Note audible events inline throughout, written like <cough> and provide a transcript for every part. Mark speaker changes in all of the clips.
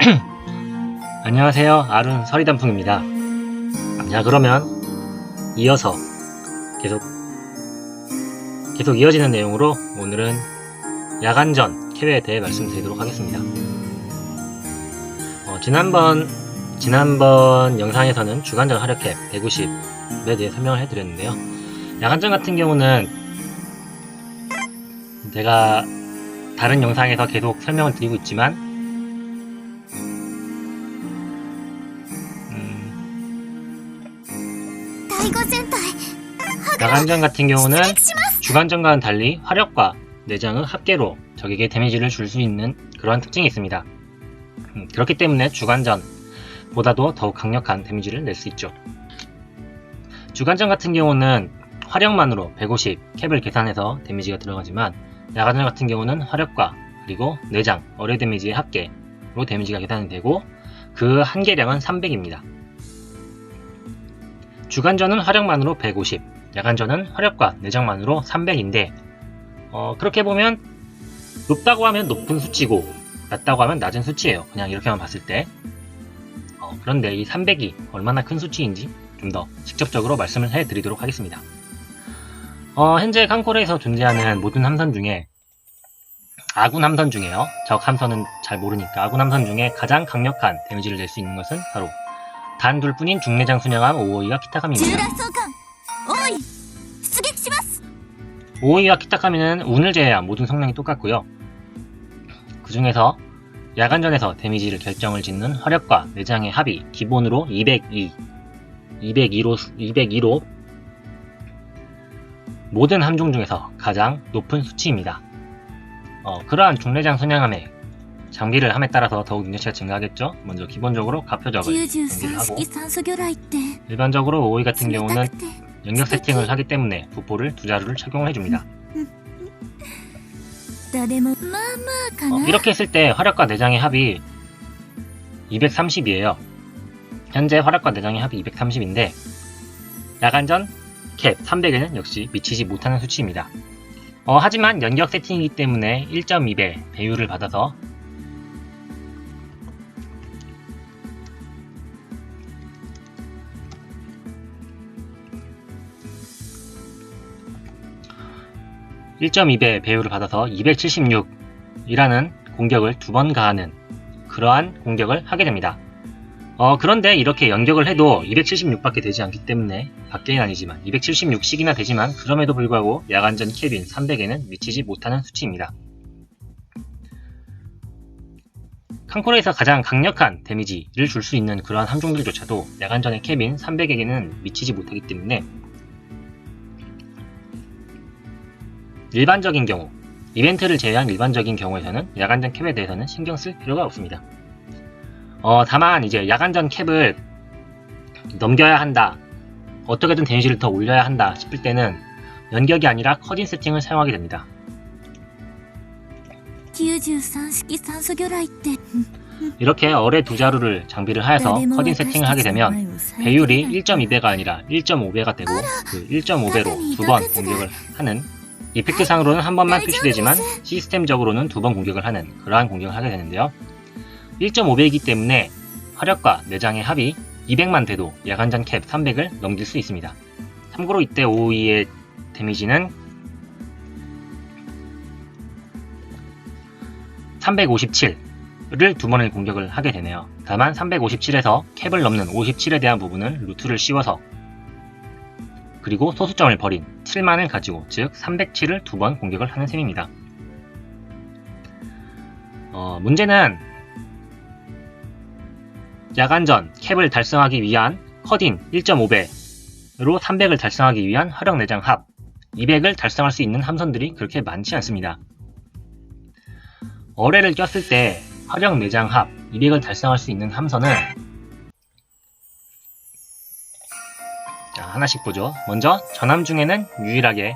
Speaker 1: <clears throat> 안녕하세요. 아룬 서리단풍입니다. 자, 그러면 이어서 계속 계속 이어지는 내용으로 오늘은 야간전 캡에 대해 말씀드리도록 하겠습니다. 어, 지난번 지난번 영상에서는 주간전 화력 캡 150에 대해 설명을 해드렸는데요. 야간전 같은 경우는 제가 다른 영상에서 계속 설명을 드리고 있지만 야간전 같은 경우는 주간전과는 달리 화력과 내장의 합계로 적에게 데미지를 줄 수 있는 그러한 특징이 있습니다. 음, 그렇기 때문에 주간전보다도 더욱 강력한 데미지를 낼 수 있죠. 주간전 같은 경우는 화력만으로 150 캡을 계산해서 데미지가 들어가지만 야간전 같은 경우는 화력과 그리고 내장, 어뢰 데미지의 합계로 데미지가 계산이 되고 그 한계량은 300입니다. 주간전은 화력만으로 150, 야간전은 화력과 내장만으로 300인데 어, 그렇게 보면 높다고 하면 높은 수치고 낮다고 하면 낮은 수치예요. 그냥 이렇게만 봤을 때. 어, 그런데 이 300이 얼마나 큰 수치인지 좀 더 직접적으로 말씀을 해드리도록 하겠습니다. 어, 현재 칸코레에서 존재하는 모든 함선 중에 아군 함선 중에요. 적 함선은 잘 모르니까 아군 함선 중에 가장 강력한 데미지를 낼 수 있는 것은 바로 단 둘 뿐인 중내장 순양함 552와
Speaker 2: 従
Speaker 1: 키타카미입니다. 오이와 키타카미는 운을 제외한 모든 성능이 똑같고요. 그 중에서 야간전에서 데미지를 결정을 짓는 화력과 내장의 합이 기본으로 202, 202로, 202로 모든 함종 중에서 가장 높은 수치입니다. 어, 그러한 중내장 선양함에 장비를 함에 따라서 더욱 능력치가 증가하겠죠. 먼저 기본적으로 가표적을 하고 일반적으로 오이 같은 경우는 영역 세팅을 하기 때문에 부포를 두 자루를 착용을 해줍니다. 어, 이렇게 했을 때 화력과 내장의 합이 230이에요. 현재 화력과 내장의 합이 230인데 야간전 캡 300에는 역시 미치지 못하는 수치입니다. 어, 하지만 연격 세팅이기 때문에 1.2배 배율을 받아서 (1.2배) 배율을 받아서 (276) 공격을 두 번 가하는 그러한 공격을 하게 됩니다. 어, 그런데 이렇게 연격을 해도 276밖에 되지 않기 때문에 밖에는 아니지만 276씩이나 되지만 그럼에도 불구하고 야간전 캡인 300에는 미치지 못하는 수치입니다. 칸코레에서 가장 강력한 데미지를 줄 수 있는 그러한 함종들조차도 야간전의 캡인 300에게는 미치지 못하기 때문에 일반적인 경우 이벤트를 제외한 일반적인 경우에서는 야간전 캡에 대해서는 신경 쓸 필요가 없습니다. 어, 다만 이제 야간전 캡을 넘겨야 한다. 어떻게든 데미지를 더 올려야 한다 싶을 때는 연격이 아니라 커진 세팅을 사용하게 됩니다.
Speaker 2: 93式酸素魚雷って
Speaker 1: 이렇게 어뢰 두 자루를 장비를 하여서
Speaker 2: 誰も
Speaker 1: 커진
Speaker 2: 私た
Speaker 1: 세팅을
Speaker 2: ち
Speaker 1: 하게
Speaker 2: の
Speaker 1: 되면
Speaker 2: 前を遮れ
Speaker 1: 배율이
Speaker 2: ない
Speaker 1: 1.2배가 아니라 1.5배가 되고 그 1.5배로 두 번 공격을 하는 이펙트상으로는 한 번만 표시되지만 시스템적으로는 두 번 공격을 하는 그러한 공격을 하게 되는데요. 1.5배이기 때문에 화력과 내장의 합이 200만 돼도 야간전 캡 300을 넘길 수 있습니다. 참고로 이때 5위의 데미지는 357을 두 번을 공격을 하게 되네요. 다만 357에서 캡을 넘는 57에 대한 부분은 루트를 씌워서 그리고 소수점을 버린 7만을 가지고 즉 307을 두 번 공격을 하는 셈입니다. 어, 문제는 야간전 캡을 달성하기 위한 커딘 1.5배로 300을 달성하기 위한 화력 내장 합 200을 달성할 수 있는 함선들이 그렇게 많지 않습니다. 어뢰를 꼈을 때 화력 내장 합 200을 달성할 수 있는 함선은 자, 하나씩 보죠. 먼저 전함 중에는 유일하게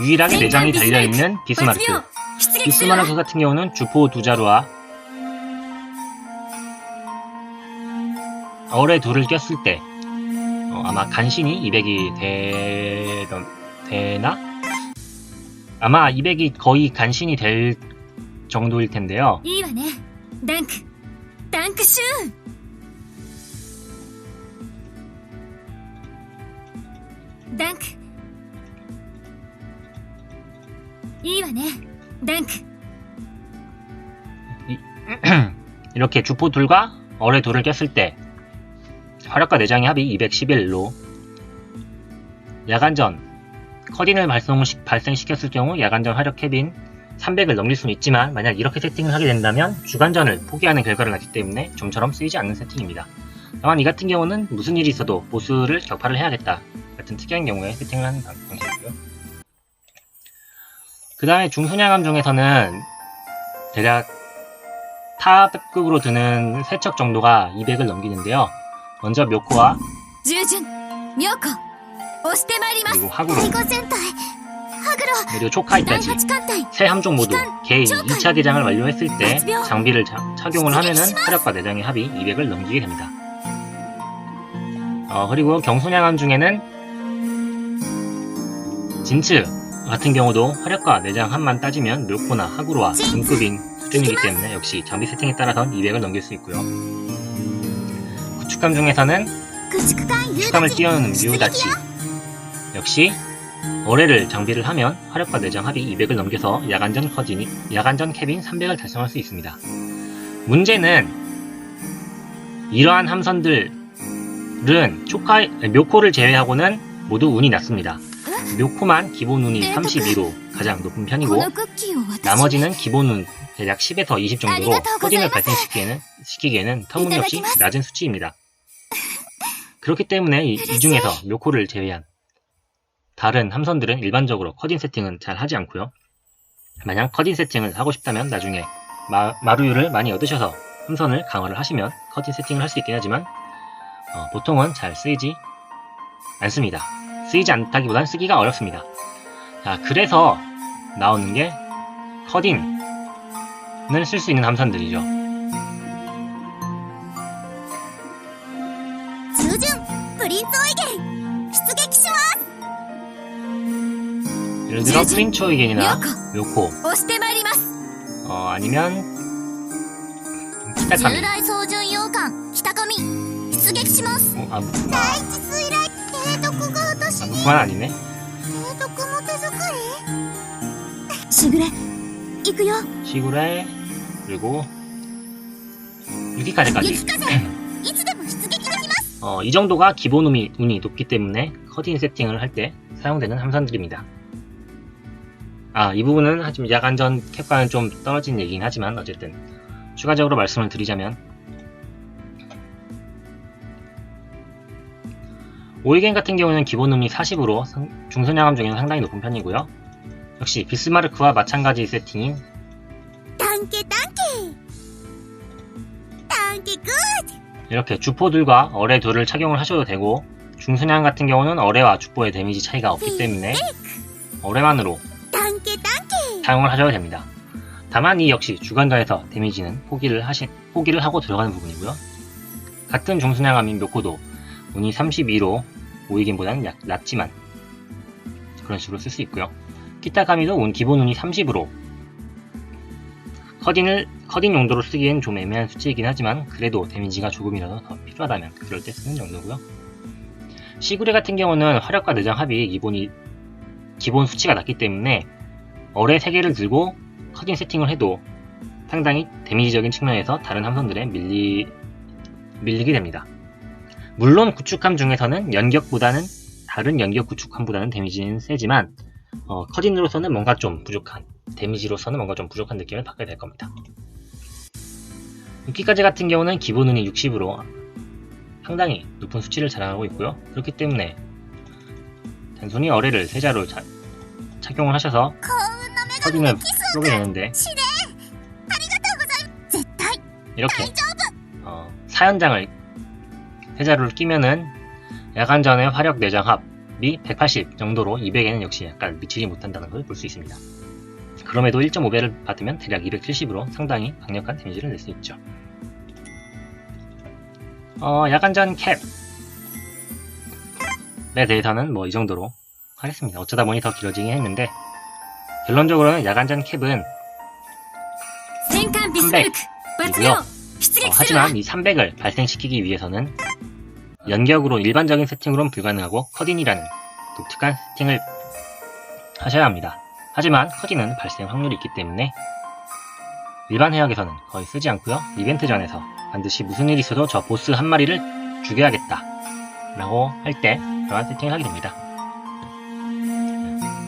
Speaker 1: 유일하게 내장이 달려있는 비스마르크. 비스마르크 같은 경우는 주포 두 자루와 어뢰 둘을 꼈을 때 어, 아마 간신히 200이 되던 되나? 아마 200이 거의 간신히 될 정도일 텐데요.
Speaker 2: 이와네. 크 덩크 슛. ダンクシューダンクいいわねダンク <clears throat>
Speaker 1: 이렇게 주포 둘과 어뢰 둘을 꼈을 때 화력과 내장의 합이 211로 야간전 커딘을 발송 발생시켰을 경우 야간전 화력 캡인 300을 넘길 수는 있지만 만약 이렇게 세팅을 하게 된다면 주간전을 포기하는 결과를 낳기 때문에 좀처럼 쓰이지 않는 세팅입니다. 다만 이 같은 경우는 무슨 일이 있어도 보스를 격파를 해야겠다 같은 특이한 경우에 세팅을 하는 방식이고요. 그 다음에 중순양암 중에서는 대략 타급으로 드는 세척 정도가 200을 넘기는데요. 먼저 묘코와 그리고 하구로 그리고 초카이까지 세 함종 모두 개 2차 대장을 완료했을 때 장비를 자, 착용을 하면은 화력과 내장의 합이 200을 넘기게 됩니다. 어, 그리고 경순양암 중에는 진츠 같은 경우도 화력과 내장 한만 따지면 묘코나 하구로와 등급인 수준이기 때문에 역시 장비 세팅에 따라선 200을 넘길 수 있고요. 구축감 중에서는 구축감을 띄워놓는 뮤다치 역시 어뢰를 장비를 하면 화력과 내장 합이 200을 넘겨서 야간전 커진이 야간전 캐빈 300을 달성할 수 있습니다. 문제는 이러한 함선들은 초카 묘코를 제외하고는 모두 운이 낮습니다. 묘코만 기본 운이 32로 가장 높은 편이고 나머지는 기본 운 대략 10에서 20 정도로 코딩을 발생시키기에는 시키기에는 터무니없이 낮은 수치입니다. 그렇기 때문에 이, 이 중에서 묘코를 제외한 다른 함선들은 일반적으로 커진 세팅은 잘 하지 않고요. 만약 커진 세팅을 하고 싶다면 나중에 마, 마루유를 많이 얻으셔서 함선을 강화를 하시면 커진 세팅을 할 수 있긴 하지만 어, 보통은 잘 쓰이지 않습니다. 쓰이지 않다기보단 쓰기가 어렵습니다. 자, 그래서 나오는 게 커딩을 쓸 수 있는 함선들이죠. 예를 들어 프린초이겐이나
Speaker 2: 요코
Speaker 1: 어, 아니면 히타카미 어, 아, 뭐. 그만 아니네
Speaker 2: 提督も手作りしぐれ行くよ
Speaker 1: 시구레 그리고 유기카제까지
Speaker 2: 雪風<clears throat> いつでも出撃できます
Speaker 1: 어, 이 정도가 기본 운이, 운이 높기 때문에 커딘 세팅을 할 때 사용되는 함선들입니다. 아, 이 부분은 하지만 야간전 캡과는 좀 떨어진 얘기긴 하지만 어쨌든 추가적으로 말씀을 드리자면 오이겐 같은 경우는 기본 음이 40으로 중선양함 중에는 상당히 높은 편이고요. 역시 비스마르크와 마찬가지 세팅인
Speaker 2: 땅깨 땅깨 땅깨 굿
Speaker 1: 이렇게 주포들과 어뢰 둘을 착용을 하셔도 되고 중선양 같은 경우는 어뢰와 주포의 데미지 차이가 없기 음, 때문에 어뢰만으로
Speaker 2: 땅깨 땅깨
Speaker 1: 사용을 하셔도 됩니다. 다만 이 역시 주간자에서 데미지는 포기를 하시, 포기를 하고 들어가는 부분이고요. 같은 중순양함인 묘코도 운이 32로 오이긴보다는 약 낮지만 그런 식으로 쓸 수 있고요. 키타카미도 운 기본 운이 30으로 커딘을 커딘 용도로 쓰기엔 좀 애매한 수치이긴 하지만 그래도 데미지가 조금이라도 더 필요하다면 그럴 때 쓰는 정도고요. 시구레 같은 경우는 화력과 내장 합이 기본이 기본 수치가 낮기 때문에 어뢰 3개를 들고 커딘 세팅을 해도 상당히 데미지적인 측면에서 다른 함선들에 밀리, 밀리게 됩니다. 물론 구축함 중에서는 연격보다는 다른 연격 구축함보다는 데미지는 세지만 어, 커진으로서는 뭔가 좀 부족한 데미지로서는 뭔가 좀 부족한 느낌을 받게 될 겁니다. 6기까지 같은 경우는 기본 운이 60으로 상당히 높은 수치를 자랑하고 있고요. 그렇기 때문에 단순히 어뢰를 세자로 자, 착용을 하셔서 커진을 쏘게 되는데 이렇게 어, 사연장을 세자루를 끼면은 야간 전의 화력 내장합이 180 정도로 200에는 역시 약간 미치지 못한다는 걸 볼 수 있습니다. 그럼에도 1.5배를 받으면 대략 270으로 상당히 강력한 데미지를 낼 수 있죠. 어, 야간전 캡에 대해서는 뭐 이 정도로 하겠습니다. 어쩌다 보니 더 길어지긴 했는데 결론적으로는 야간전 캡은
Speaker 2: 300이고요.
Speaker 1: 어, 하지만 이 300을 발생시키기 위해서는 연격으로 일반적인 세팅으로는 불가능하고 커딘이라는 독특한 세팅을 하셔야 합니다. 하지만 커딘은 발생 확률이 있기 때문에 일반 해역에서는 거의 쓰지 않고요. 이벤트 전에서 반드시 무슨 일이 있어도 저 보스 한 마리를 죽여야겠다 라고 할 때 그런 세팅을 하게 됩니다.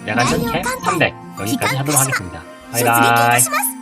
Speaker 1: 야간 전캐 300 여기까지 하도록 하겠습니다. 바이바이